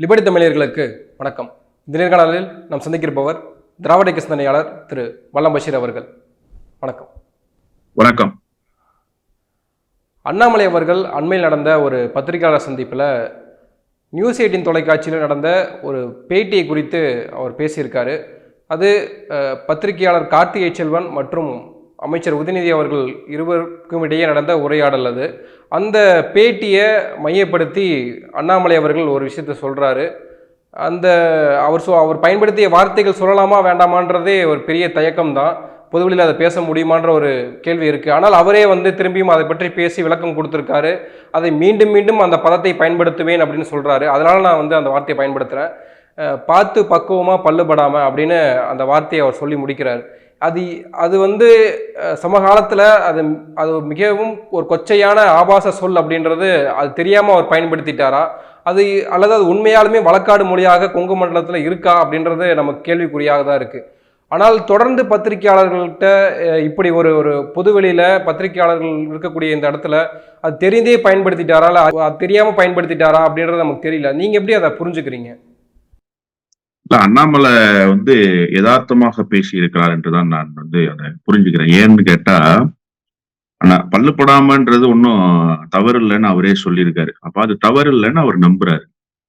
Liberty தமிழர்களுக்கு வணக்கம். இந்த நேர்காணலில் நாம் சந்திக்கிருப்பவர் திராவிட சிந்தனையாளர் திரு வல்லம் பஷீர் அவர்கள். வணக்கம். வணக்கம். அண்ணாமலை அவர்கள் அண்மையில் நடந்த ஒரு பத்திரிகையாளர் சந்திப்பில் நியூஸ் எயிட்டின் தொலைக்காட்சியில் நடந்த ஒரு பேட்டியை குறித்து அவர் பேசியிருக்காரு. அது பத்திரிகையாளர் கார்த்திகை செல்வன் மற்றும் அமைச்சர் உதயநிதி அவர்கள் இருவருக்கும் இடையே நடந்த உரையாடல் அது. அந்த பேட்டியை மையப்படுத்தி அண்ணாமலை அவர்கள் ஒரு விஷயத்த சொல்கிறாரு அந்த அவர் சொ அவர் பயன்படுத்திய வார்த்தைகள் சொல்லலாமா வேண்டாமான்றதே ஒரு பெரிய தயக்கம் தான் பொதுவெளியில் அதை பேச முடியுமான்ற ஒரு கேள்வி இருக்குது ஆனால் அவரே வந்து திரும்பியும் அதை பற்றி பேசி விளக்கம் கொடுத்துருக்காரு. அதை மீண்டும் மீண்டும் அந்த பதத்தை பயன்படுத்துவேன் அப்படின்னு சொல்கிறாரு அதனால் நான் வந்து அந்த வார்த்தையை பயன்படுத்துகிறேன் பார்த்து பக்குவமாக பல்லுபடாமல் அப்படின்னு அந்த வார்த்தையை அவர் சொல்லி முடிக்கிறார். அது அது வந்து சமகாலத்தில் அது அது மிகவும் ஒரு கொச்சையான ஆபாச சொல் அப்படின்றது அது தெரியாமல் அவர் பயன்படுத்திட்டாரா? அது அல்லது அது உண்மையாலுமே வழக்காடு மொழியாக கொங்கு மண்டலத்தில் இருக்கா அப்படின்றது நமக்கு கேள்விக்குறியாக தான் இருக்குது ஆனால் தொடர்ந்து பத்திரிகையாளர்கள்ட்ட இப்படி ஒரு ஒரு பொதுவெளியில் பத்திரிகையாளர்கள் இருக்கக்கூடிய இந்த இடத்துல அது தெரிந்தே பயன்படுத்திட்டாரா? இல்லை அது தெரியாமல் பயன்படுத்திட்டாரா அப்படின்றது நமக்கு தெரியல. நீங்கள் எப்படி அதை புரிஞ்சுக்கிறீங்க? இல்ல அண்ணாமலை வந்து யதார்த்தமாக பேசி இருக்கிறார் என்றுதான் நான் வந்து அதை புரிஞ்சுக்கிறேன். ஏன்னு கேட்டா ஆனா பல்லுப்படாமன்றது ஒன்றும் தவறு இல்லைன்னு அவரே சொல்லியிருக்காரு. அப்ப அது தவறு இல்லைன்னு அவர் நம்புறாரு.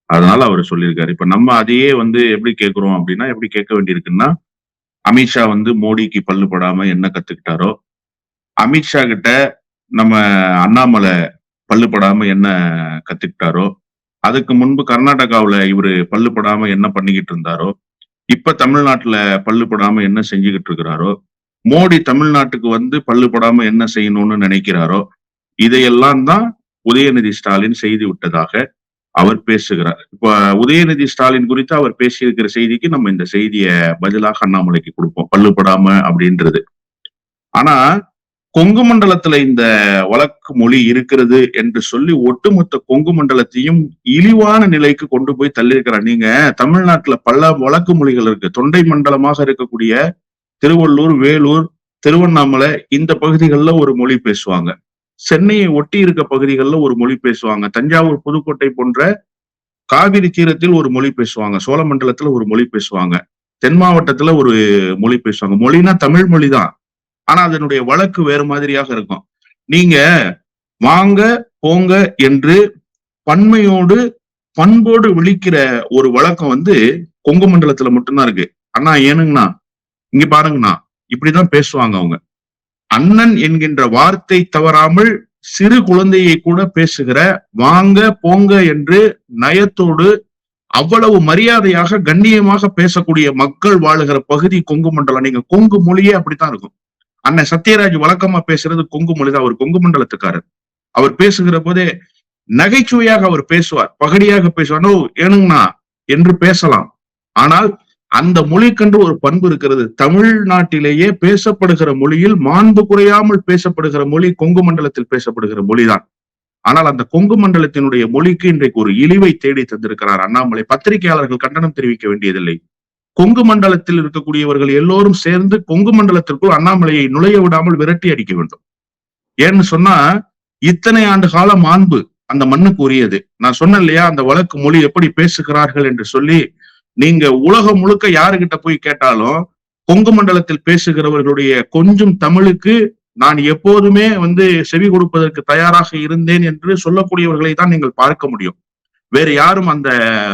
அதனால அவர் சொல்லியிருக்காரு. இப்ப நம்ம அதையே வந்து எப்படி கேட்கிறோம் அப்படின்னா எப்படி கேட்க வேண்டியிருக்குன்னா அமித்ஷா வந்து மோடிக்கு பல்லுப்படாம என்ன கத்துக்கிட்டாரோ அமித்ஷா கிட்ட நம்ம அண்ணாமலை பல்லுப்படாம என்ன கத்துக்கிட்டாரோ அதுக்கு முன்பு கர்நாடகாவுல இவரு பல்லுப்படாம என்ன பண்ணிக்கிட்டு இருந்தாரோ இப்ப தமிழ்நாட்டுல பல்லுப்படாம என்ன செஞ்சுக்கிட்டு இருக்கிறாரோ மோடி தமிழ்நாட்டுக்கு வந்து பல்லுப்படாம என்ன செய்யணும்னு நினைக்கிறாரோ இதையெல்லாம் தான் உதயநிதி ஸ்டாலின் செய்து விட்டதாக அவர் பேசுகிறார். இப்ப உதயநிதி ஸ்டாலின் குறித்து அவர் பேசியிருக்கிற செய்திக்கு நம்ம இந்த செய்தியை பதிலாக அண்ணாமலைக்கு கொடுப்போம். பல்லுப்படாம அப்படின்றது. ஆனா கொங்கு மண்டலத்துல இந்த வழக்கு மொழி இருக்கிறது என்று சொல்லி ஒட்டுமொத்த கொங்கு மண்டலத்தையும் இழிவான நிலைக்கு கொண்டு போய் தள்ளியிருக்கிறார். நீங்க தமிழ்நாட்டுல பல வழக்கு மொழிகள் இருக்கு. தொண்டை மண்டலமாக இருக்கக்கூடிய திருவள்ளூர் வேலூர் திருவண்ணாமலை இந்த பகுதிகளில் ஒரு மொழி பேசுவாங்க. சென்னையை ஒட்டி இருக்க பகுதிகளில் ஒரு மொழி பேசுவாங்க. தஞ்சாவூர் புதுக்கோட்டை போன்ற காவிரி தீரத்தில் ஒரு மொழி பேசுவாங்க. சோழமண்டலத்துல ஒரு மொழி பேசுவாங்க. தென் மாவட்டத்துல ஒரு மொழி பேசுவாங்க. மொழினா தமிழ் மொழி தான் ஆனா அதனுடைய வழக்கு வேறு மாதிரியாக இருக்கும். நீங்க வாங்க போங்க என்று பன்மையோடு பண்போடு விழிக்கிற ஒரு வழக்கம் வந்து கொங்கு மண்டலத்துல மட்டும்தான் இருக்கு. அண்ணா ஏனுங்கண்ணா? இங்க பாருங்கண்ணா. இப்படிதான் பேசுவாங்க அவங்க. அண்ணன் என்கின்ற வார்த்தை தவறாமல் சிறு குழந்தையை கூட பேசுகிற வாங்க போங்க என்று நயத்தோடு அவ்வளவு மரியாதையாக கண்ணியமாக பேசக்கூடிய மக்கள் வாழுகிற பகுதி கொங்கு மண்டலம். நீங்க கொங்கு மொழியே அப்படித்தான் இருக்கும். அண்ணன் சத்யராஜ் வழக்கமா பேசுறது கொங்கு மொழிதான். அவர் கொங்கு மண்டலத்துக்காரர். அவர் பேசுகிற போதே நகைச்சுவையாக அவர் பேசுவார். பகடியாக பேசுவார். "நோ, ஏனுங்கண்ணா? என்று பேசலாம். ஆனால் அந்த மொழிக்கென்று ஒரு பண்பு இருக்கிறது. தமிழ்நாட்டிலேயே பேசப்படுகிற மொழியில் மாண்பு குறையாமல் பேசப்படுகிற மொழி கொங்கு மண்டலத்தில் பேசப்படுகிற மொழிதான். ஆனால் அந்த கொங்கு மண்டலத்தினுடைய மொழிக்கு இன்றைக்கு ஒரு இழிவை தேடி தந்திருக்கிறார் அண்ணாமலை. பத்திரிகையாளர்கள் கண்டனம் தெரிவிக்க வேண்டியதில்லை. கொங்கு மண்டலத்தில் இருக்கக்கூடியவர்கள் எல்லோரும் சேர்ந்து கொங்கு மண்டலத்திற்குள் அண்ணாமலையை நுழைய விடாமல் விரட்டி அடிக்க வேண்டும். ஏன்னு சொன்னா இத்தனை ஆண்டு கால மாண்பு அந்த மண்ணுக்கு உரியது. நான் சொன்னேன் இல்லையா அந்த வழக்கு மொழி எப்படி பேசுகிறார்கள் என்று சொல்லி நீங்க உலகம் முழுக்க யாருகிட்ட போய் கேட்டாலும் கொங்கு மண்டலத்தில் பேசுகிறவர்களுடைய கொஞ்சம் தமிழுக்கு நான் எப்போதுமே வந்து செவி கொடுப்பதற்கு தயாராக இருந்தேன் என்று சொல்லக்கூடியவர்களை தான் நீங்கள் பார்க்க முடியும். வேறு யாரும் அந்த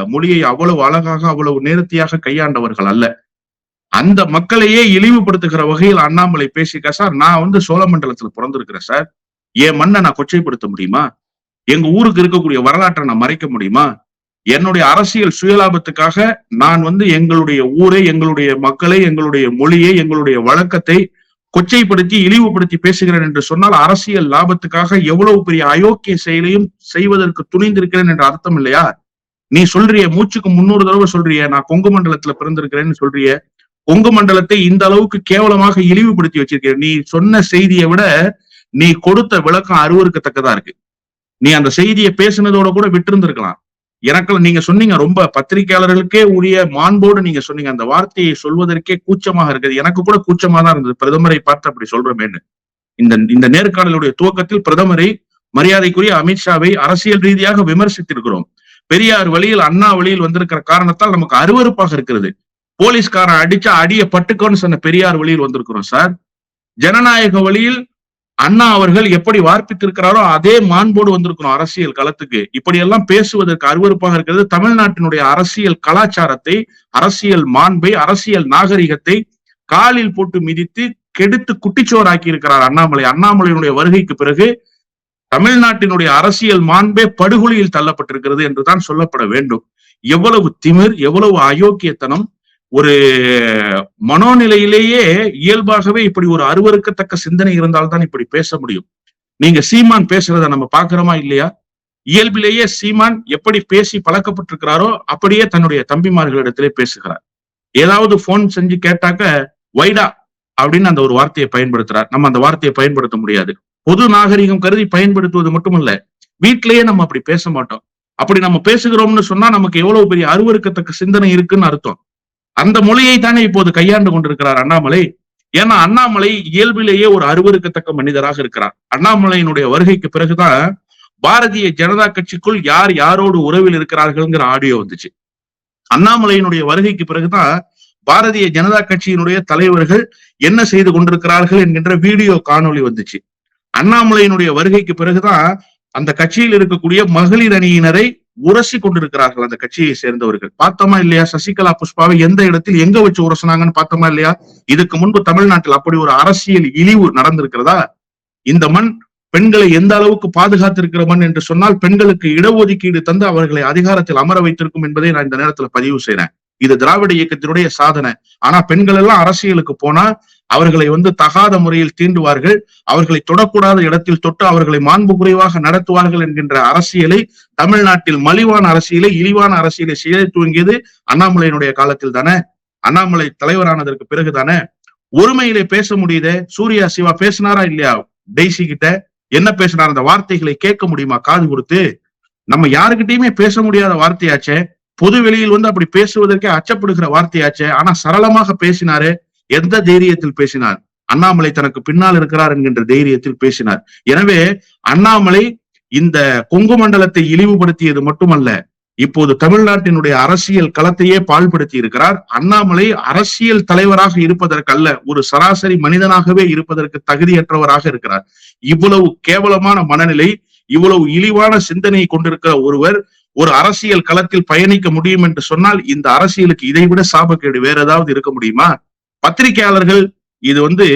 மொழியை அவ்வளவு அழகாக அவ்வளவு நேர்த்தியாக கையாண்டவர்கள் அல்ல. அந்த மக்களையே இழிவுபடுத்துகிற வகையில் அண்ணாமலை பேசிக்க சார் நான் வந்து சோழமண்டலத்துல பிறந்திருக்கிறேன் சார். என் மண்ணை நான் கொச்சைப்படுத்த முடியுமா? எங்க ஊருக்கு இருக்கக்கூடிய வரலாற்றை நான் மறைக்க முடியுமா? என்னுடைய அரசியல் சுயலாபத்துக்காக நான் வந்து எங்களுடைய ஊரை எங்களுடைய மக்களை எங்களுடைய மொழியை எங்களுடைய வழக்கத்தை கொச்சைப்படுத்தி இழிவுபடுத்தி பேசுகிறேன் என்று சொன்னால் அரசியல் லாபத்துக்காக எவ்வளவு பெரிய அயோக்கிய செயலையும் செய்வதற்கு துணிந்திருக்கிறேன் என்ற அர்த்தம் இல்லையா? நீ சொல்றிய மூச்சுக்கு முன்னூறு தடவை சொல்றிய நான் கொங்கு மண்டலத்துல பிறந்திருக்கிறேன்னு சொல்றிய. கொங்கு மண்டலத்தை இந்த அளவுக்கு கேவலமாக இழிவுபடுத்தி வச்சிருக்கிற நீ சொன்ன செய்தியை விட நீ கொடுத்த விளக்கம் அருவருக்கத்தக்கதா இருக்கு. நீ அந்த செய்தியை பேசுனதோட கூட விட்டிருந்திருக்கலாம். எனக்கு நீங்க சொன்னீங்க ரொம்ப பத்திரிகையாளர்களுக்கே உரிய மாண்போடு நீங்க சொன்னீங்க. அந்த வார்த்தையை சொல்வதற்கே கூச்சமாக இருக்குது. எனக்கு கூட கூச்சமா தான் இருந்தது. பிரதமரை பார்த்து அப்படி சொல்றமேன்னு. இந்த இந்த நேர்காணலுடைய துவக்கத்தில் பிரதமரை மரியாதைக்குரிய அமித்ஷாவை அரசியல் ரீதியாக விமர்சித்திருக்கிறோம். பெரியார் வழியில் அண்ணா வழியில் வந்திருக்கிற காரணத்தால் நமக்கு அருவருப்பாக இருக்கிறது. போலீஸ்காரன் அடிச்சா அடிய பட்டுக்கோன்னு சொன்ன பெரியார் வழியில் வந்திருக்கிறோம் சார். ஜனநாயக வழியில் அண்ணா அவர்கள் எப்படி வார்ப்பித்திருக்கிறாரோ அதே மாண்போடு வந்திருக்கிறோம் அரசியல் களத்துக்கு. இப்படியெல்லாம் பேசுவதற்கு அருவருப்பாக இருக்கிறது தமிழ்நாட்டினுடைய அரசியல் கலாச்சாரத்தை அரசியல் மாண்பை அரசியல் நாகரிகத்தை காலில் போட்டு மிதித்து கெடுத்து குட்டிச்சோராக்கி இருக்கிறார் அண்ணாமலை. அண்ணாமலையினுடைய வருகைக்கு பிறகு தமிழ்நாட்டினுடைய அரசியல் மாண்பே படுகொலியில் தள்ளப்பட்டிருக்கிறது என்றுதான் சொல்லப்பட வேண்டும். எவ்வளவு திமிர் எவ்வளவு அயோக்கியத்தனம் ஒரு மனோநிலையிலேயே இயல்பாகவே இப்படி ஒரு அருவருக்கத்தக்க சிந்தனை இருந்தால்தான் இப்படி பேச முடியும். நீங்க சீமான் பேசுறத நம்ம பாக்குறோமா இல்லையா? இயல்பிலேயே சீமான் எப்படி பேசி பழக்கப்பட்டிருக்கிறாரோ அப்படியே தன்னுடைய தம்பிமார்களிடத்திலே பேசுகிறார். ஏதாவது போன் செஞ்சு கேட்டாக்க வைடா அப்படின்னு அந்த ஒரு வார்த்தையை பயன்படுத்துறார். நம்ம அந்த வார்த்தையை பயன்படுத்த முடியாது. பொது நாகரிகம் கருதி பயன்படுத்துவது மட்டுமல்ல வீட்டிலேயே நம்ம அப்படி பேச மாட்டோம். அப்படி நம்ம பேசுகிறோம்னு சொன்னா நமக்கு எவ்வளவு பெரிய அருவருக்கத்தக்க சிந்தனை இருக்குன்னு அர்த்தம். அந்த மொழியை தானே இப்போது கையாண்டு கொண்டிருக்கிறார் அண்ணாமலை. ஏன்னா அண்ணாமலை இயல்பிலேயே ஒரு அருவருக்கத்தக்க மனிதராக இருக்கிறார். அண்ணாமலையினுடைய வருகைக்கு பிறகுதான் பாரதிய ஜனதா கட்சிக்குள் யார் யாரோடு உறவில் இருக்கிறார்கள்ங்கிற ஆடியோ வந்துச்சு. அண்ணாமலையினுடைய வருகைக்கு பிறகுதான் பாரதிய ஜனதா கட்சியினுடைய தலைவர்கள் என்ன செய்து கொண்டிருக்கிறார்கள் என்கின்ற வீடியோ காணொளி வந்துச்சு. அண்ணாமலையினுடைய வருகைக்கு பிறகுதான் அந்த கட்சியில் இருக்கக்கூடிய மகளிர் அணியினரை உரசி கொண்டிருக்கிறார்கள் அந்த கட்சியை சேர்ந்தவர்கள். பார்த்தோமா இல்லையா? சசிகலா புஷ்பாவை எந்த இடத்தில் எங்க வச்சு உரசினாங்கன்னு பார்த்தோமா இல்லையா? இதுக்கு முன்பு தமிழ்நாட்டில் அப்படி ஒரு அரசியல் இழிவு நடந்திருக்கிறதா? இந்த மண் பெண்களை எந்த அளவுக்கு பாதுகாத்திருக்கிற மண் என்று சொன்னால் பெண்களுக்கு இடஒதுக்கீடு தந்து அவர்களை அதிகாரத்தில் அமர வைத்திருக்கும் என்பதை நான் இந்த நேரத்துல பதிவு செய்யறேன் இது திராவிட இயக்கத்தினுடைய சாதனை. ஆனா பெண்கள் எல்லாம் அரசியலுக்கு போனா அவர்களை வந்து தகாத முறையில் தீண்டுவார்கள். அவர்களை தொடக்கூடாத இடத்தில் தொட்டு அவர்களை மாண்பு குறைவாக நடத்துவார்கள் என்கின்ற அரசியலை தமிழ்நாட்டில் மலிவான அரசியலை இழிவான அரசியலை செய்ய துவங்கியது அண்ணாமலையினுடைய காலத்தில் தானே. அண்ணாமலை தலைவரானதற்கு பிறகு தானே ஒருமையிலே பேச முடியுதே? சூர்யா சிவா பேசினாரா இல்லையா? டெய்ஸி கிட்ட. என்ன பேசினார்? அந்த வார்த்தைகளை கேட்க முடியுமா? காது கொடுத்து. நம்ம யாருக்கிட்டையுமே பேச முடியாத வார்த்தையாச்சே. பொது வெளியில் வந்து அப்படி பேசுவதற்கே அச்சப்படுகிற வார்த்தையாச்சே. ஆனா சரளமாக பேசினாரு. எந்த தைரியத்தில் பேசினார்? அண்ணாமலை தனக்கு பின்னால் இருக்கிறார் என்கின்ற தைரியத்தில் பேசினார். எனவே அண்ணாமலை இந்த கொங்கு மண்டலத்தை இழிவுபடுத்தியது மட்டுமல்ல இப்போது தமிழ்நாட்டினுடைய அரசியல் களத்தையே பால்படுத்தி இருக்கிறார். அண்ணாமலை அரசியல் தலைவராக இருப்பதற்கல்ல ஒரு சராசரி மனிதனாகவே இருப்பதற்கு தகுதியற்றவராக இருக்கிறார். இவ்வளவு கேவலமான மனநிலை இவ்வளவு இழிவான சிந்தனையை கொண்டிருக்கிற ஒருவர் ஒரு அரசியல் களத்தில் பயணிக்க முடியும் என்று சொன்னால் இந்த அரசியலுக்கு இதைவிட சாபக்கேடு வேற ஏதாவது இருக்க முடியுமா? பத்திரிகையாளர்கள் இது வந்து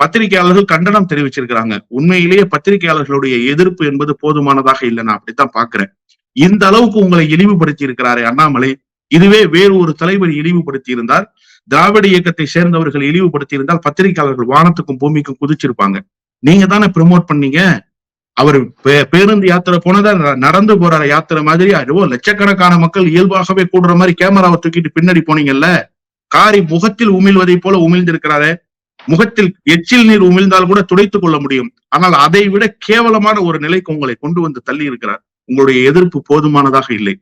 பத்திரிகையாளர்கள் கண்டனம் தெரிவிச்சிருக்கிறாங்க. உண்மையிலேயே பத்திரிகையாளர்களுடைய எதிர்ப்பு என்பது போதுமானதாக இல்லை நான் அப்படித்தான் பாக்குறேன் இந்த அளவுக்கு உங்களை இழிவுபடுத்தி இருக்கிறாரே அண்ணாமலை. இதுவே வேறு ஒரு தலைவர் இழிவுபடுத்தி இருந்தால் திராவிட இயக்கத்தை சேர்ந்தவர்கள் இழிவுபடுத்தி இருந்தால் பத்திரிகையாளர்கள் வானத்துக்கும் பூமிக்கும் குதிச்சிருப்பாங்க. நீங்க தானே ப்ரமோட் பண்ணீங்க? அவர் பேருந்து யாத்திரை போனதா நடந்து போற யாத்திரை மாதிரி? அதுவோ லட்சக்கணக்கான மக்கள் இயல்பாகவே கூடுற மாதிரி கேமராவை தூக்கிட்டு பின்னாடி போனீங்கல்ல? காரி முகத்தில் உமிழ்வதை போல உமிழ்ந்திருக்கிறாரே. முகத்தில் எச்சில் நீர் உமிழ்ந்தால் கூட துடைத்துக் கொள்ள முடியும். ஆனால் அதை விட கேவலமான ஒரு நிலைக்கு உங்களை கொண்டு வந்து தள்ளி இருக்கிறார் உங்களுடைய எதிர்ப்பு போதுமானதாக இல்லை.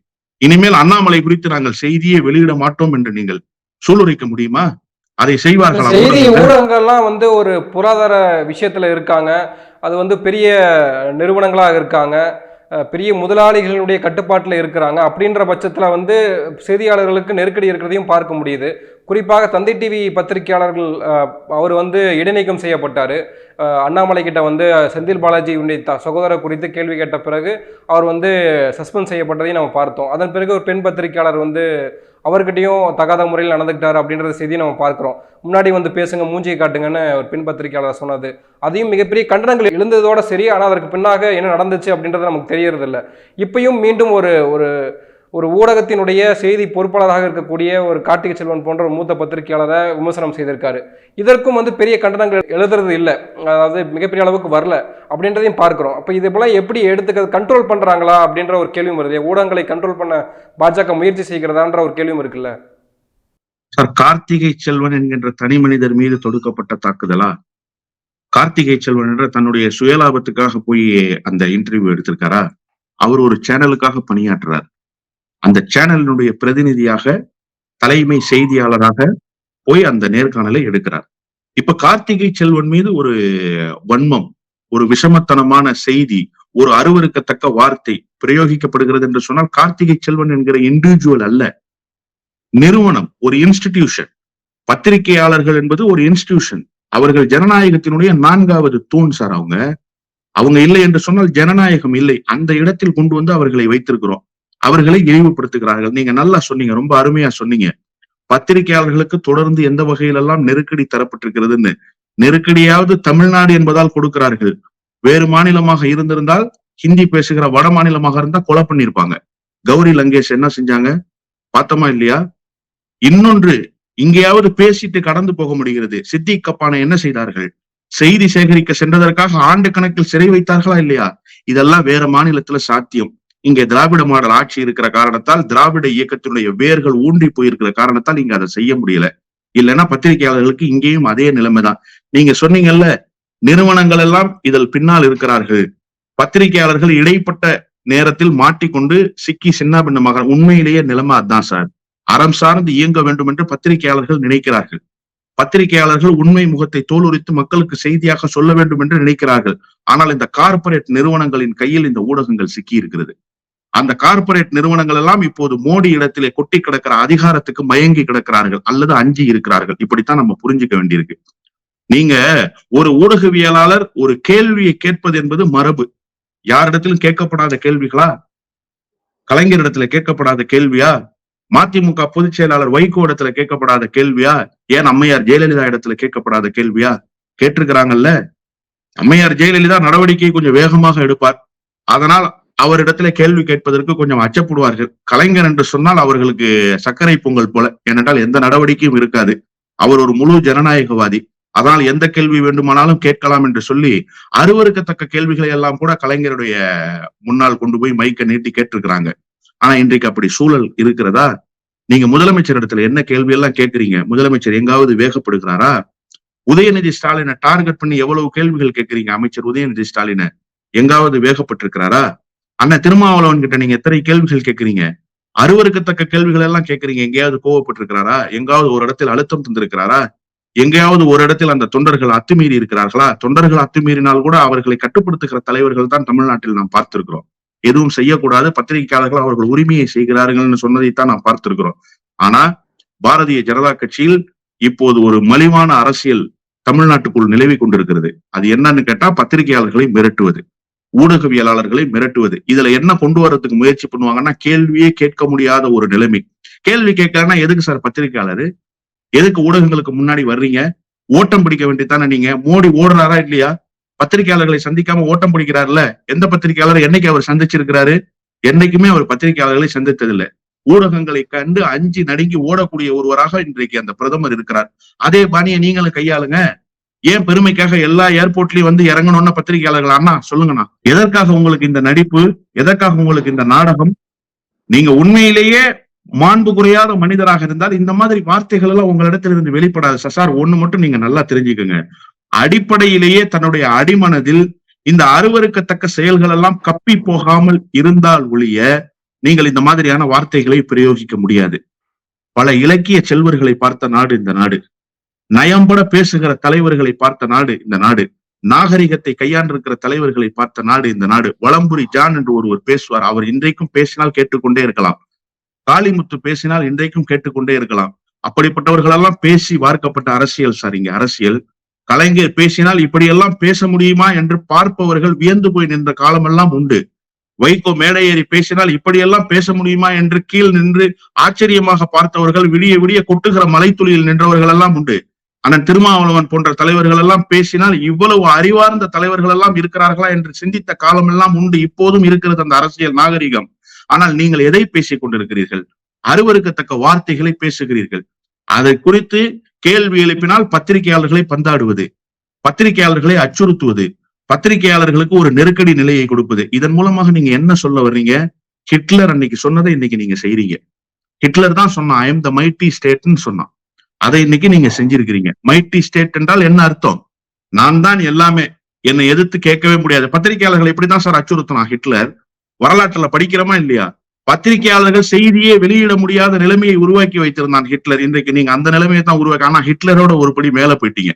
இனிமேல் அண்ணாமலை குறித்து நாங்கள் செய்தியை வெளியிட மாட்டோம் என்று நீங்கள் சூளுரைக்க முடியுமா? அதை செய்வார்களா செய்தி ஊடகங்கள்லாம் வந்து ஒரு பொருளாதார விஷயத்துல இருக்காங்க. அது வந்து பெரிய நிறுவனங்களாக இருக்காங்க. பெரிய முதலாளிகளுடைய கட்டுப்பாட்டில் இருக்கிறாங்க. அப்படின்ற பட்சத்தில் வந்து செய்தியாளர்களுக்கு நெருக்கடி இருக்கிறதையும் பார்க்க முடியுது. குறிப்பாக தந்தை டிவி பத்திரிகையாளர்கள் அவர் வந்து இடைநீக்கம் செய்யப்பட்டார். அண்ணாமலை கிட்ட வந்து செந்தில் பாலாஜியுடைய த சகோதரர் குறித்து கேள்வி கேட்ட பிறகு அவர் வந்து சஸ்பெண்ட் செய்யப்பட்டதையும் நம்ம பார்த்தோம். அதன் பிறகு ஒரு பெண் பத்திரிகையாளர் வந்து அவர்கிட்டையும் தகாத முறையில் நடந்துக்கிட்டார் அப்படின்றத செய்தியை நம்ம பார்க்குறோம். முன்னாடி வந்து பேசுங்க மூஞ்சியை காட்டுங்கன்னு ஒரு பெண் பத்திரிகையாளர் சொன்னது. அதையும் மிகப்பெரிய கண்டனங்கள் எழுந்ததோட சரி ஆனால் அதற்கு பின்னாக என்ன நடந்துச்சு அப்படின்றது நமக்கு தெரியறதில்ல. இப்பயும் மீண்டும் ஒரு ஒரு ஒரு ஊடகத்தினுடைய செய்தி பொறுப்பாளராக இருக்கக்கூடிய ஒரு கார்த்திகை செல்வன் போன்ற ஒரு மூத்த பத்திரிகையாளரை விமர்சனம் செய்திருக்காரு. இதற்கும் வந்து பெரிய கண்டனங்கள் எழுதுறது இல்லை. அதாவது மிகப்பெரிய அளவுக்கு வரல அப்படின்றதையும் பார்க்குறோம். அப்போ இது போல எப்படி எடுத்துக்கிறது கண்ட்ரோல் பண்ணுறாங்களா அப்படின்ற ஒரு கேள்வியும் வருது. ஊடகங்களை கண்ட்ரோல் பண்ண பாஜக முயற்சி செய்கிறதான்ற ஒரு கேள்வியும் இருக்குல்ல? சார் கார்த்திகை செல்வன் என்கின்ற தனி மனிதர் மீது தொடுக்கப்பட்ட தாக்குதலா? கார்த்திகை செல்வன் என்ற தன்னுடைய சுயலாபத்துக்காக போய் அந்த இன்டர்வியூ எடுத்திருக்காரா? அவர் ஒரு சேனலுக்காக பணியாற்றுறார். அந்த சேனலினுடைய பிரதிநிதியாக தலைமை செய்தியாளராக போய் அந்த நேர்காணலை எடுக்கிறார். இப்ப கார்த்திகை செல்வன் மீது ஒரு வன்மம் ஒரு விஷமத்தனமான செய்தி ஒரு அருவருக்கத்தக்க வார்த்தை பிரயோகிக்கப்படுகிறது என்று சொன்னால் கார்த்திகை செல்வன் என்கிற இண்டிவிஜுவல் அல்ல. நிறுவனம் ஒரு இன்ஸ்டிடியூஷன் பத்திரிகையாளர்கள் என்பது ஒரு இன்ஸ்டிடியூஷன் அவர்கள் ஜனநாயகத்தினுடைய நான்காவது தூண் சார் அவங்க. அவங்க இல்லை என்று சொன்னால் ஜனநாயகம் இல்லை. அந்த இடத்தில் கொண்டு வந்து அவர்களை வைத்திருக்கிறோம். அவர்களை இழிவுபடுத்துகிறார்கள். நீங்க நல்லா சொன்னீங்க ரொம்ப அருமையா சொன்னீங்க. பத்திரிகையாளர்களுக்கு தொடர்ந்து எந்த வகையிலெல்லாம் நெருக்கடி தரப்பட்டிருக்கிறதுன்னு. நெருக்கடியாவது தமிழ்நாடு என்பதால் கொடுக்கிறார்கள். வேறு மாநிலமாக இருந்திருந்தால் ஹிந்தி பேசுகிற வட மாநிலமாக இருந்தா கொலை பண்ணிருப்பாங்க கௌரி லங்கேஷ் என்ன செஞ்சாங்க? பார்த்தோமா இல்லையா? இன்னொன்று இங்கேயாவது பேசிட்டு கடந்து போக முடிகிறது. சித்திக் கப்பானை என்ன செய்தார்கள்? செய்தி சேகரிக்க சென்றதற்காக ஆண்டு கணக்கில் சிறை வைத்தார்களா இல்லையா? இதெல்லாம் வேற மாநிலத்துல சாத்தியம். இங்கே திராவிட மாடல் ஆட்சி இருக்கிற காரணத்தால் திராவிட இயக்கத்தினுடைய வேர்கள் ஊன்றி போயிருக்கிற காரணத்தால் இங்க அதை செய்ய முடியல. இல்லைன்னா பத்திரிகையாளர்களுக்கு இங்கேயும் அதே நிலைமைதான். நீங்க சொன்னீங்கல்ல நிறுவனங்கள் எல்லாம் இதில் பின்னால் இருக்கிறார்கள். பத்திரிகையாளர்கள் இடைப்பட்ட நேரத்தில் மாட்டிக்கொண்டு சிக்கி சின்னாபின்னமாக உண்மையிலேயே நிலைமை அதான் சார். அறம் சார்ந்து இயங்க வேண்டும் என்று பத்திரிகையாளர்கள் நினைக்கிறார்கள். பத்திரிகையாளர்கள் உண்மை முகத்தை தோலுரித்து மக்களுக்கு செய்தியாக சொல்ல வேண்டும் என்று நினைக்கிறார்கள். ஆனால் இந்த கார்ப்பரேட் நிறுவனங்களின் கையில் இந்த ஊடகங்கள் சிக்கி இருக்கிறது அந்த கார்ப்பரேட் நிறுவனங்கள் எல்லாம் இப்போது மோடி இடத்திலே கொட்டி கிடக்கிற அதிகாரத்துக்கு மயங்கி கிடக்கிறார்கள். அல்லது அஞ்சி இருக்கிறார்கள். இப்படித்தான் நம்ம புரிஞ்சுக்க வேண்டியிருக்கு. நீங்க ஒரு ஊடகவியலாளர் ஒரு கேள்வியை கேட்பது என்பது மரபு. யாரிடத்திலும் கேட்கப்படாத கேள்விகளா? கலைஞரிடத்துல கேட்கப்படாத கேள்வியா? மதிமுக பொதுச் செயலாளர் வைகோ இடத்துல கேட்கப்படாத கேள்வியா? ஏன் அம்மையார் ஜெயலலிதா இடத்துல கேட்கப்படாத கேள்வியா? கேட்டிருக்கிறாங்கல்ல? அம்மையார் ஜெயலலிதா நடவடிக்கை கொஞ்சம் வேகமாக எடுப்பார். அதனால் அவரிடத்துல கேள்வி கேட்பதற்கு கொஞ்சம் அச்சப்படுவார்கள். கலைஞர் என்று சொன்னால் அவர்களுக்கு சர்க்கரை பொங்கல் போல. ஏனென்றால் எந்த நடவடிக்கையும் இருக்காது. அவர் ஒரு முழு ஜனநாயகவாதி. அதனால் எந்த கேள்வி வேண்டுமானாலும் கேட்கலாம் என்று சொல்லி அருவருக்கத்தக்க கேள்விகளை எல்லாம் கூட கலைஞருடைய முன்னால் கொண்டு போய் மைக்க நீட்டி கேட்டிருக்கிறாங்க. ஆனா இன்றைக்கு அப்படி சூழல் இருக்கிறதா? நீங்க முதலமைச்சர் இடத்துல என்ன கேள்வி எல்லாம் கேட்கறீங்க? முதலமைச்சர் எங்காவது வேகப்படுகிறாரா? உதயநிதி ஸ்டாலினை டார்கெட் பண்ணி எவ்வளவு கேள்விகள் கேட்கறீங்க? அமைச்சர் உதயநிதி ஸ்டாலினை எங்காவது வேகப்பட்டிருக்கிறாரா? அண்ணன் திருமாவளவன் கிட்ட நீங்க எத்தனை கேள்விகள் கேட்கறீங்க அருவருக்கத்தக்க கேள்விகள் எல்லாம் கேட்கறீங்க எங்கேயாவது கோவப்பட்டிருக்கிறாரா? எங்காவது ஒரு இடத்தில் அழுத்தம் தந்திருக்கிறாரா? எங்கேயாவது ஒரு இடத்தில் அந்த தொண்டர்கள் அத்துமீறி இருக்கிறார்களா? தொண்டர்கள் அத்துமீறினால் கூட அவர்களை கட்டுப்படுத்துகிற தலைவர்கள் தான் தமிழ்நாட்டில் நாம் பார்த்திருக்கிறோம். எதுவும் செய்யக்கூடாது. பத்திரிகையாளர்கள் அவர்கள் உரிமையை செய்கிறார்கள்னு சொன்னதைத்தான் நாம் பார்த்திருக்கிறோம். ஆனா பாரதிய ஜனதா கட்சியில் இப்போது ஒரு மலிவான அரசியல் தமிழ்நாட்டுக்குள் நிலவி கொண்டிருக்கிறது. அது என்னன்னு கேட்டா பத்திரிகையாளர்களை மிரட்டுவது. ஊடகவியலாளர்களை மிரட்டுவது. இதுல என்ன கொண்டு வர்றதுக்கு முயற்சி பண்ணுவாங்கன்னா கேள்வியே கேட்க முடியாத ஒரு நிலைமை. கேள்வி கேட்கலன்னா எதுக்கு சார் பத்திரிகையாளர்? எதுக்கு ஊடகங்களுக்கு முன்னாடி வர்றீங்க? ஓட்டம் பிடிக்க வேண்டியதானே நீங்க? மோடி ஓடுறாரா இல்லையா? பத்திரிகையாளர்களை சந்திக்காம ஓட்டம் பிடிக்கிறாருல? எந்த பத்திரிகையாளர் என்னைக்கு அவர் சந்திச்சிருக்கிறாரு? என்னைக்குமே அவர் பத்திரிகையாளர்களை சந்தித்ததில்லை. ஊடகங்களை கண்டு அஞ்சு நடுங்கி ஓடக்கூடிய ஒருவராக இன்றைக்கு அந்த பிரதமர் இருக்கிறார். அதே பாணியை நீங்களும் கையாளுங்க. ஏன் பெருமைக்காக எல்லா ஏர்போர்ட்லயும் வந்து இறங்கணும்னு பத்திரிகையாளர்கள் அண்ணா சொல்லுங்கண்ணா. எதற்காக உங்களுக்கு இந்த நடிப்பு? எதற்காக உங்களுக்கு இந்த நாடகம்? நீங்க உண்மையிலேயே மாண்பு குறையாத மனிதராக இருந்தால் இந்த மாதிரி வார்த்தைகள் எல்லாம் உங்களிடத்திலிருந்து வெளிப்படாது. சசார் ஒண்ணு மட்டும் நீங்க நல்லா தெரிஞ்சுக்கோங்க. அடிப்படையிலேயே தன்னுடைய அடிமனதில் இந்த அருவருக்கத்தக்க செயல்கள் எல்லாம் கப்பி போகாமல் இருந்தால் ஒழிய நீங்கள் இந்த மாதிரியான வார்த்தைகளை பிரயோகிக்க முடியாது. பல இலக்கிய செல்வர்களை பார்த்த நாடு இந்த நாடு. நயம்பட பேசுகிற தலைவர்களை பார்த்த நாடு இந்த நாடு. நாகரிகத்தை கையாண்டிருக்கிற தலைவர்களை பார்த்த நாடு இந்த நாடு. வளம்புரி ஜான் என்று ஒருவர் பேசுவார். அவர் இன்றைக்கும் பேசினால் கேட்டுக்கொண்டே இருக்கலாம். காளிமுத்து பேசினால் இன்றைக்கும் கேட்டுக்கொண்டே இருக்கலாம். அப்படிப்பட்டவர்கள் எல்லாம் பேசி வார்க்கப்பட்ட அரசியல் சார் இங்க அரசியல். கலைஞர் பேசினால் இப்படியெல்லாம் பேச முடியுமா என்று பார்ப்பவர்கள் வியந்து போய் நின்ற காலமெல்லாம் உண்டு. வைகோ மேடை ஏறி பேசினால் இப்படியெல்லாம் பேச முடியுமா என்று கீழ் நின்று ஆச்சரியமாக பார்த்தவர்கள் விடிய விடிய கொட்டுகிற மலைத்துளியில் நின்றவர்கள் எல்லாம் உண்டு. அண்ணன் திருமாவளவன் போன்ற தலைவர்கள் எல்லாம் பேசினால் இவ்வளவு அறிவார்ந்த தலைவர்கள் எல்லாம் இருக்கிறார்களா என்று சிந்தித்த காலம் எல்லாம் உண்டு இப்போதும் இருக்கிறது அந்த அரசியல் நாகரிகம். ஆனால் நீங்கள் எதை பேசிக் கொண்டிருக்கிறீர்கள்? அருவருக்கத்தக்க வார்த்தைகளை பேசுகிறீர்கள். அதை குறித்து கேள்வி எழுப்பினால் பத்திரிகையாளர்களை பந்தாடுவது பத்திரிகையாளர்களை அச்சுறுத்துவது பத்திரிகையாளர்களுக்கு ஒரு நெருக்கடி நிலையை கொடுப்பது. இதன் மூலமாக நீங்க என்ன சொல்ல வர்றீங்க? ஹிட்லர் அன்னைக்கு சொன்னதை இன்னைக்கு நீங்க செய்றீங்க. ஹிட்லர் தான் சொன்னான் ஐ எம் த மைட்டி ஸ்டேட்னு சொன்னான். அதை இன்னைக்கு நீங்க செஞ்சிருக்கிறீங்க. மைட்டி ஸ்டேட் என்றால் என்ன அர்த்தம்? நான் தான் எல்லாமே. என்னை எதிர்த்து கேட்கவே முடியாது. பத்திரிகையாளர்கள் இப்படிதான் சார் அச்சுறுத்தினான் ஹிட்லர் வரலாற்றுல படிக்கிறோமா இல்லையா? பத்திரிகையாளர்கள் செய்தியே வெளியிட முடியாத நிலைமையை உருவாக்கி வைத்திருந்தான் ஹிட்லர். இன்றைக்கு நீங்க அந்த நிலைமையை தான் உருவாக்க ஆனா ஹிட்லரோட ஒரு படி மேல போயிட்டீங்க.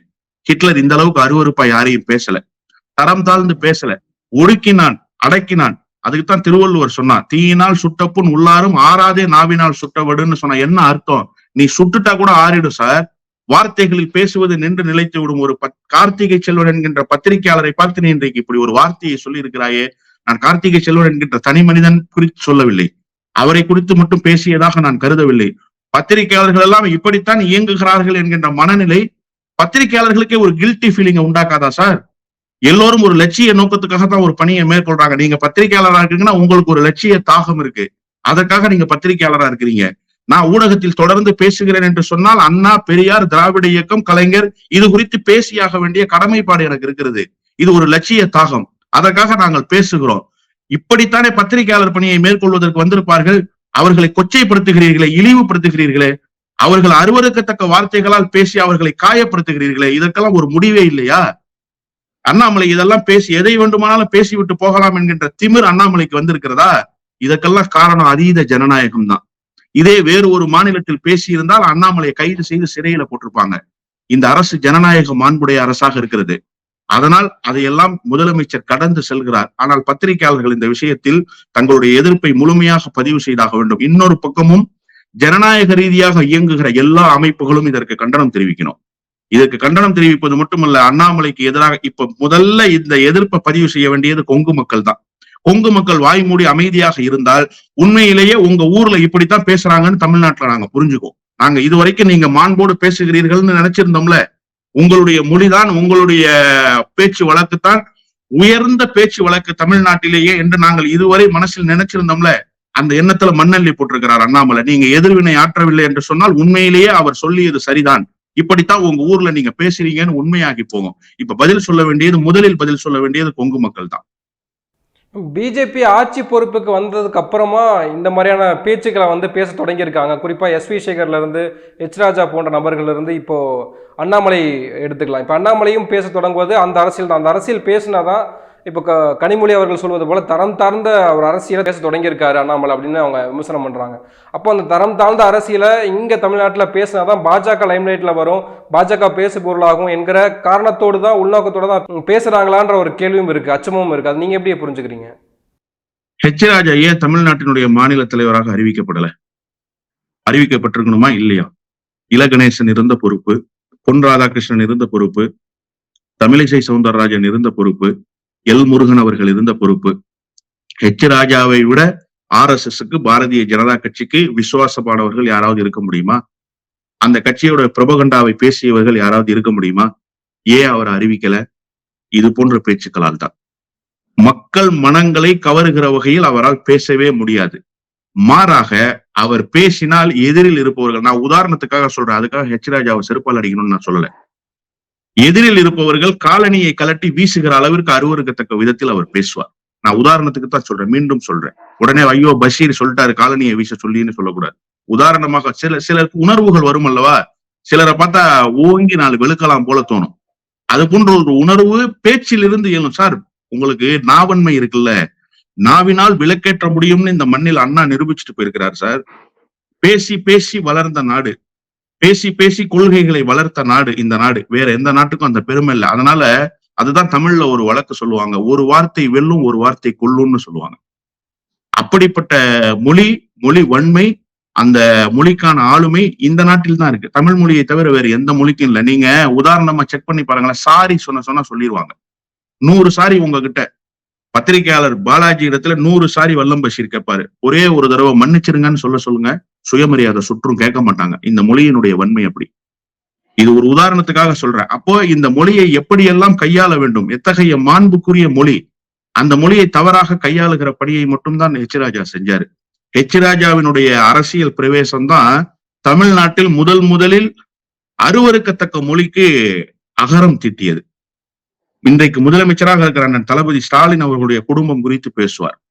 ஹிட்லர் இந்த அளவுக்கு அருவருப்பா யாரையும் பேசல. தரம் தாழ்ந்து பேசல. ஒடுக்கினான் அடக்கினான். அதுக்குத்தான் திருவள்ளுவர் சொன்னான் தீயினால் சுட்டப்புண் உள்ளாரும் ஆறாதே நாவினால் சுட்டவடுன்னு சொன்ன என்ன அர்த்தம்? நீ சுட்டுட்டா கூட ஆறிடும் சார். வார்த்தைகளில் பேசுவது நின்று நிலைத்து விடும் ஒரு கார்த்திகை செல்வன் என்கின்ற பத்திரிகையாளரை பார்த்து நீ இன்றைக்கு இப்படி ஒரு வார்த்தையை சொல்லி இருக்கிறாயே நான் கார்த்திகை செல்வன் என்கின்ற தனி மனிதன் குறித்து சொல்லவில்லை. அவரை குறித்து மட்டும் பேசியதாக நான் கருதவில்லை. பத்திரிகையாளர்கள் எல்லாம் இப்படித்தான் இயங்குகிறார்கள் என்கின்ற மனநிலை பத்திரிகையாளர்களுக்கே ஒரு கில்ட்டி ஃபீலிங்கை உண்டாக்காதா சார்? எல்லோரும் ஒரு லட்சிய நோக்கத்துக்காக தான் ஒரு பணியை மேற்கொள்றாங்க. நீங்க பத்திரிகையாளராக இருக்கீங்கன்னா உங்களுக்கு ஒரு லட்சிய தாகம் இருக்கு. அதற்காக நீங்க பத்திரிகையாளரா இருக்கிறீங்க. நான் ஊடகத்தில் தொடர்ந்து பேசுகிறேன் என்று சொன்னால் அண்ணா பெரியார் திராவிட இயக்கம் கலைஞர் இது குறித்து பேசியாக வேண்டிய கடமைப்பாடு எனக்கு இருக்கிறது. இது ஒரு லட்சிய தாகம். அதற்காக நாங்கள் பேசுகிறோம். இப்படித்தானே பத்திரிகையாளர் பணியை மேற்கொள்வதற்கு வந்திருப்பார்கள்? அவர்களை கொச்சைப்படுத்துகிறீர்களே இழிவுபடுத்துகிறீர்களே அவர்கள் அருவருக்கத்தக்க வார்த்தைகளால் பேசி அவர்களை காயப்படுத்துகிறீர்களே இதற்கெல்லாம் ஒரு முடிவே இல்லையா? அண்ணாமலை இதெல்லாம் பேசி எதை வேண்டுமானாலும் பேசிவிட்டு போகலாம் என்கின்ற திமிர் அண்ணாமலைக்கு வந்திருக்கிறதா? இதற்கெல்லாம் காரணம் அதீத ஜனநாயகம் தான் இதே வேறு ஒரு மாநிலத்தில் பேசியிருந்தால் அண்ணாமலையை கைது செய்து சிறையில போட்டிருப்பாங்க. இந்த அரசு ஜனநாயக மாண்புடைய அரசாக இருக்கிறது. அதனால் அதையெல்லாம் முதலமைச்சர் கடந்து செல்கிறார். ஆனால் பத்திரிகையாளர்கள் இந்த விஷயத்தில் தங்களுடைய எதிர்ப்பை முழுமையாக பதிவு செய்தாக வேண்டும். இன்னொரு பக்கமும் ஜனநாயக ரீதியாக இயங்குகிற எல்லா அமைப்புகளும் இதற்கு கண்டனம் தெரிவிக்கணும். இதற்கு கண்டனம் தெரிவிப்பது மட்டுமல்ல அண்ணாமலைக்கு எதிராக இப்ப முதல்ல இந்த எதிர்ப்பை பதிவு செய்ய வேண்டியது கொங்கு மக்கள் தான் கொங்கு மக்கள் வாய் மூடி அமைதியாக இருந்தால் உண்மையிலேயே உங்க ஊர்ல இப்படித்தான் பேசுறாங்கன்னு தமிழ்நாட்டுல நாங்க புரிஞ்சுக்கோம் நாங்க இதுவரைக்கும் நீங்க மாண்போடு பேசுகிறீர்கள்னு நினைச்சிருந்தோம்ல உங்களுடைய மொழிதான் உங்களுடைய பேச்சு வழக்குத்தான் உயர்ந்த பேச்சு வழக்கு தமிழ்நாட்டிலேயே என்று நாங்கள் இதுவரை மனசில் நினைச்சிருந்தோம்ல அந்த எண்ணத்துல மண்ணள்ளி போட்டிருக்கிறார் அண்ணாமலை. நீங்க எதிர்வினை ஆற்றவில்லை என்று சொன்னால் உண்மையிலேயே அவர் சொல்லியது சரிதான். இப்படித்தான் உங்க ஊர்ல நீங்க பேசுறீங்கன்னு உண்மையாகி போகும். இப்ப பதில் சொல்ல வேண்டியது முதலில் பதில் சொல்ல வேண்டியது கொங்கு மக்கள் தான் பிஜேபி ஆட்சி பொறுப்புக்கு வந்ததுக்கு அப்புறமா இந்த மாதிரியான பேச்சுக்களை வந்து பேச தொடங்கியிருக்காங்க. குறிப்பாக எஸ்வி சேகர்ல இருந்து எச் ராஜா போன்ற நபர்கள்ல இருந்து இப்போ அண்ணாமலை எடுத்துக்கலாம். இப்போ அண்ணாமலையும் பேச தொடங்குவது அந்த அரசியல் தான். அந்த அரசியல் பேசினா தான் இப்போ க கனிமொழி அவர்கள் சொல்வது போல தரம் தாழ்ந்த ஒரு அரசியலை பேச தொடங்கியிருக்காரு அண்ணாமலை அப்படின்னு அவங்க விமர்சனம் பண்ணுறாங்க அப்போ அந்த தரம் தாழ்ந்த அரசியலை இங்கே தமிழ்நாட்டில் பேசினா தான் பாஜக லைம்லைட்டில் வரும். பாஜக பேசு பொருளாகும் என்கிற காரணத்தோடு தான் உள்நோக்கத்தோடு தான் பேசுகிறாங்களான்ற ஒரு கேள்வியும் இருக்குது அச்சமும் இருக்குது அது நீங்கள் எப்படி புரிஞ்சுக்கிறீங்க? ஹெச் ராஜா ஏன் தமிழ்நாட்டினுடைய மாநில தலைவராக அறிவிக்கப்படலை. அறிவிக்கப்பட்டிருக்கணுமா இல்லையா? இலகணேசன் இருந்த பொறுப்பு பொன் ராதாகிருஷ்ணன் இருந்த பொறுப்பு தமிழிசை சவுந்தரராஜன் இருந்த பொறுப்பு எல் முருகன் அவர்கள் இருந்த பொறுப்பு. ஹெச் ராஜாவை விட ஆர் எஸ் எஸ்க்கு பாரதிய ஜனதா கட்சிக்கு விசுவாசமானவர்கள் யாராவது இருக்க முடியுமா? அந்த கட்சியோட பிரபகண்டாவை பேசியவர்கள் யாராவது இருக்க முடியுமா? ஏன் அவர் அறிவிக்கல. இது போன்ற பேச்சுக்களால் தான். மக்கள் மனங்களை கவருகிற வகையில் அவரால் பேசவே முடியாது. மாறாக அவர் பேசினால் எதிரில் இருப்பவர்கள் நான் உதாரணத்துக்காக சொல்றேன் அதுக்காக ஹெச் ராஜாவை செருப்பால் அடிக்கணும்னு நான் சொல்லலை. எதிரில் இருப்பவர்கள் காலனியை கலட்டி வீசுகிற அளவிற்கு அருவருக்கத்தக்க விதத்தில் அவர் பேசுவார். நான் உதாரணத்துக்கு தான் சொல்றேன் மீண்டும் சொல்றேன். உடனே ஐயோ பஷீர் சொல்லிட்டாரு காலனியை வீச சொல்லின்னு சொல்லக்கூடாது. உதாரணமாக சில சிலருக்கு உணர்வுகள் வரும் அல்லவா? சிலரை பார்த்தா ஓங்கி நாலு வெளுக்கலாம் போல தோணும். அது போன்ற ஒரு உணர்வு பேச்சிலிருந்து இயலும் சார் உங்களுக்கு நாவன்மை இருக்குல்ல. நாவினால் விளக்கேற்ற முடியும்னு இந்த மண்ணில் அண்ணா நிரூபிச்சுட்டு போயிருக்கிறார் சார். பேசி பேசி வளர்ந்த நாடு. பேசி பேசி கொள்கைகளை வளர்த்த நாடு இந்த நாடு. வேற எந்த நாட்டுக்கும் அந்த பெருமை இல்லை. அதனால அதுதான் தமிழ்ல ஒரு வழக்கு சொல்லுவாங்க. ஒரு வார்த்தை வெல்லும் ஒரு வார்த்தை கொல்லும்னு சொல்லுவாங்க. அப்படிப்பட்ட மொழி மொழி வன்மை அந்த மொழிக்கான ஆளுமை இந்த நாட்டில் தான் இருக்கு. தமிழ் மொழியை தவிர வேற எந்த மொழிக்கும் இல்லை. நீங்க உதாரணமா செக் பண்ணி பாருங்களேன். சாரி சொன்ன சொன்னா சொல்லிடுவாங்க நூறு சாரி உங்ககிட்ட. பத்திரிகையாளர் பாலாஜி இடத்துல நூறு சாரி வல்லம் பஷீர் கேட்பாரு ஒரே ஒரு தடவை மன்னிச்சிருங்கன்னு சொல்ல சொல்லுங்க. சுயமரியாதை சுற்றும் கேட்க மாட்டாங்க. இந்த மொழியினுடைய வன்மை அப்படி. இது ஒரு உதாரணத்துக்காக சொல்றேன். அப்போ இந்த மொழியை எப்படியெல்லாம் கையாள வேண்டும்? எத்தகைய மாண்புக்குரிய மொழி? அந்த மொழியை தவறாக கையாளுகிற பணியை மட்டும்தான் ஹெச் ராஜா செஞ்சாரு. ஹெச் ராஜாவினுடைய அரசியல் பிரவேசம் தான் தமிழ்நாட்டில் முதல் முதலில் அருவருக்கத்தக்க மொழிக்கு அகரம் தீட்டியது. இன்றைக்கு முதலமைச்சராக இருக்கிற அண்ணன் தளபதி ஸ்டாலின் அவர்களுடைய குடும்பம் குறித்து பேசுவார்.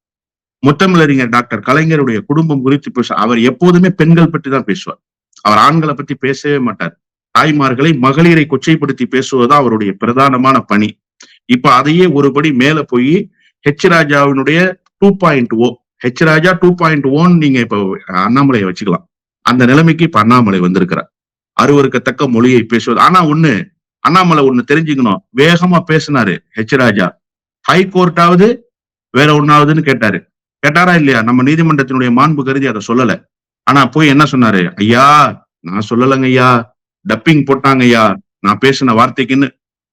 முத்தமிழறிஞர் டாக்டர் கலைஞருடைய குடும்பம் குறித்து பேச அவர் எப்போதுமே பெண்கள் பற்றி தான் பேசுவார். அவர் ஆண்களை பத்தி பேசவே மாட்டார். தாய்மார்களை மகளிரை கொச்சைப்படுத்தி பேசுவதுதான் அவருடைய பிரதானமான பணி. இப்ப அதையே ஒருபடி மேல போய் ஹெச் ராஜாவினுடைய two point O H Raja two point one நீங்க இப்ப அண்ணாமலையை வச்சுக்கலாம். அந்த நிலைமைக்கு இப்ப அண்ணாமலை வந்திருக்கிறார். அருவருக்கத்தக்க மொழியை பேசுவது. ஆனா ஒண்ணு அண்ணாமலை ஒண்ணு தெரிஞ்சுக்கணும். வேகமா பேசினாரு ஹெச் ராஜா. ஹை கோர்ட்டாவது வேற ஒன்னாவதுன்னு கேட்டாரு. கேட்டாரா இல்லையா? நம்ம நீதிமன்றத்தினுடைய மாண்பு கருதி அதை சொல்லல. ஆனா போய் என்ன சொன்னாரு? ஐயா நான் சொல்லலங்க ஐயா. டப்பிங் போட்டாங்க ஐயா. நான் பேசின வார்த்தைக்குன்னு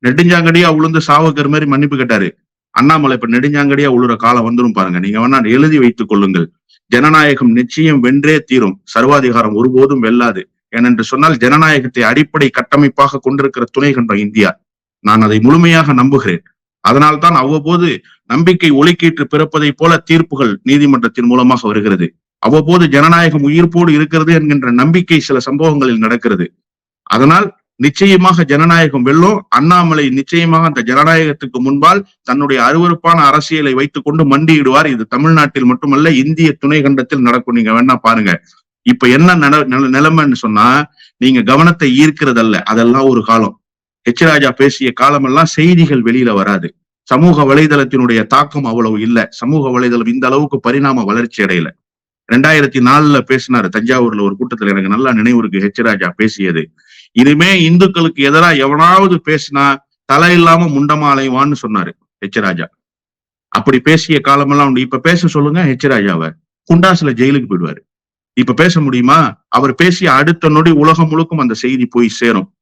நெடுஞ்சாங்கடியா உளுந்து சாவக்கர் மாதிரி மன்னிப்பு கேட்டாரு. அண்ணாமலை இப்ப நெடுஞ்சாங்கடியா உழுற காலம் வந்துரும் பாருங்க. நீங்க வேணா எழுதி வைத்துக் கொள்ளுங்கள். ஜனநாயகம் நிச்சயம் வென்றே தீரும். சர்வாதிகாரம் ஒருபோதும் வெல்லாது. ஏனென்று சொன்னால் ஜனநாயகத்தை அடிப்படை கட்டமைப்பாக கொண்டிருக்கிற துணை கண்டம் இந்தியா. நான் அதை முழுமையாக நம்புகிறேன். அதனால்தான் அவ்வப்போது நம்பிக்கை ஒலிக்கீற்று பிறப்பதை போல தீர்ப்புகள் நீதிமன்றத்தின் மூலமாக வருகிறது. அவ்வப்போது ஜனநாயகம் உயிர்ப்போடு இருக்கிறது என்கின்ற நம்பிக்கை சில சம்பவங்களில் நடக்கிறது. அதனால் நிச்சயமாக ஜனநாயகம் வெல்லும் அண்ணாமலை நிச்சயமாக அந்த ஜனநாயகத்துக்கு முன்பால் தன்னுடைய அருவருப்பான அரசியலை வைத்துக் கொண்டு மண்டியிடுவார். இது தமிழ்நாட்டில் மட்டுமல்ல இந்திய துணை கண்டத்தில் நடக்கும். நீங்க வேணா பாருங்க. இப்ப என்ன நிலைமைன்னு சொன்னா நீங்க கவனத்தை ஈர்க்கிறதல்ல. அதெல்லாம் ஒரு காலம். ஹெச் ராஜா பேசிய காலமெல்லாம் செய்திகள் வெளியில வராது. சமூக வலைதளத்தினுடைய தாக்கம் அவ்வளவு இல்ல. சமூக வலைதளம் இந்த அளவுக்கு பரிணாம வளர்ச்சி அடையல. ரெண்டாயிரத்தி நாலுல பேசினாரு தஞ்சாவூர்ல ஒரு கூட்டத்துல எனக்கு நல்லா நினைவு இருக்கு ஹெச் ராஜா பேசியது. இனிமே இந்துக்களுக்கு எதிரா எவனாவது பேசினா தலை இல்லாம முண்டமா அலைவான்னு சொன்னாரு ஹெச் ராஜா. அப்படி பேசிய காலமெல்லாம் உண்டு. இப்ப பேச சொல்லுங்க ஹெச் ராஜாவை. குண்டாசுல ஜெயிலுக்கு போயிடுவாரு. இப்ப பேச முடியுமா? அவர் பேசிய அடுத்த நொடி உலகம் முழுக்கும் அந்த செய்தி போய் சேரும்.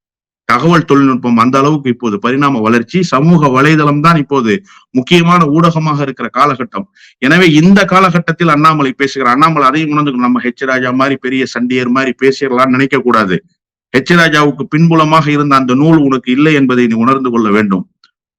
தகவல் தொழில்நுட்பம் அந்த அளவுக்கு இப்போது பரிணாம வளர்ச்சி சமூக வலைதளம் தான் இப்போது முக்கியமான ஊடகமாக இருக்கிற காலகட்டம். எனவே இந்த காலகட்டத்தில் அண்ணாமலை பேசுகிற அண்ணாமலை அதையும் உணர்ந்துக்கணும். நம்ம ஹெச் ராஜா மாதிரி பெரிய சண்டியர் மாதிரி பேசிடலாம்னு நினைக்க கூடாது. ஹெச் ராஜாவுக்கு பின்புலமாக இருந்த அந்த நூல் உனக்கு இல்லை என்பதை நீ உணர்ந்து கொள்ள வேண்டும்.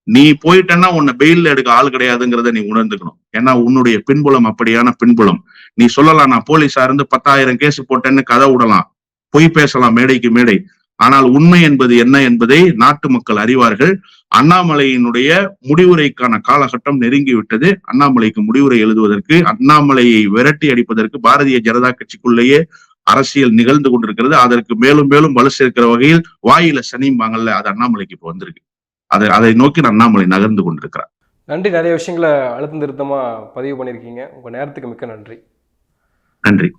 நீ போயிட்டன்னா உன்னை பெயில்ல எடுக்க ஆள் கிடையாதுங்கிறத நீ உணர்ந்துக்கணும். ஏன்னா உன்னுடைய பின்புலம் அப்படியான பின்புலம். நீ சொல்லலாம் நான் போலீஸா இருந்து பத்தாயிரம் கேஸ் போட்டேன்னு கதை விடலாம். பொய் பேசலாம் மேடைக்கு மேடை. ஆனால் உண்மை என்பது என்ன என்பதை நாட்டு மக்கள் அறிவார்கள். அண்ணாமலையினுடைய முடிவுரைக்கான காலகட்டம் நெருங்கி விட்டது அண்ணாமலைக்கு முடிவுரை எழுதுவதற்கு அண்ணாமலையை விரட்டி அடிப்பதற்கு பாரதிய ஜனதா கட்சிக்குள்ளேயே அரசியல் நிகழ்ந்து கொண்டிருக்கிறது. அதற்கு மேலும் மேலும் வலு சேர்க்கிற வகையில் வாயில சனிம்பாங்கல்ல அது அண்ணாமலைக்கு இப்போ வந்திருக்கு. அதை அதை நோக்கி அண்ணாமலை நகர்ந்து கொண்டிருக்கிறார். நன்றி. நிறைய விஷயங்களை அழுத்தம் திருத்தமாக பதிவு பண்ணியிருக்கீங்க. உங்கள் நேரத்துக்கு மிக்க நன்றி. நன்றி.